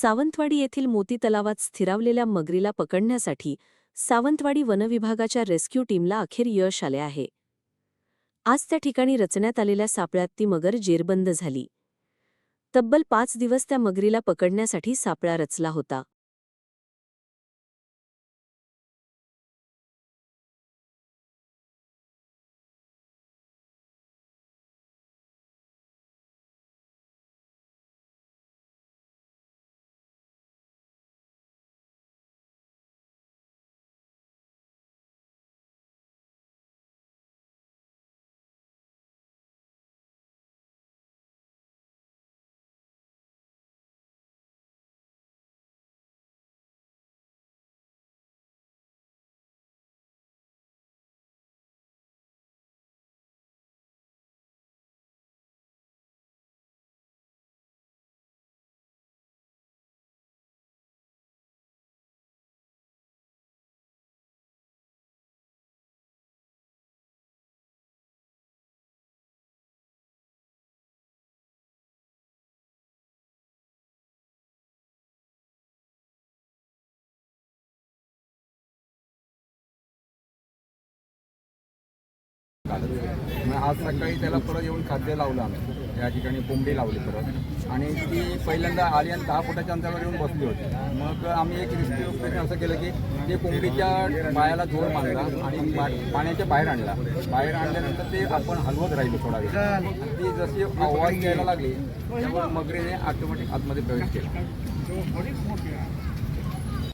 सावंतवाडी येथील मोती तलावात स्थिरावलेल्या मगरीला पकडण्यासाठी सावंतवाडी वनविभागाच्या रेस्क्यू टीमला अखेर यश आले आहे. आज त्या ठिकाणी रचण्यात आलेल्या सापळ्यात ती मगर जेरबंद झाली. तब्बल पाच दिवस त्या मगरीला पकडण्यासाठी सापळा रचला होता. मग आज सकाळी त्याला परत येऊन खाद्य लावलं आम्ही. या ठिकाणी कोंबडी लावली परत. आणि ती पहिल्यांदा आली आणि दहा फुटाच्या अंतरावर येऊन बसली होती. मग आम्ही एक रिस्क्यू असं केलं की ते कोंबडीच्या पायाला जोर मारला आणि पाण्याच्या बाहेर आणला. बाहेर आणल्यानंतर ते आपण हलवत राहिलो थोडा वेळ. ती जशी आवाज द्यायला लागली त्यामुळे मगरीने ऑटोमॅटिक आतमध्ये प्रवेश केला.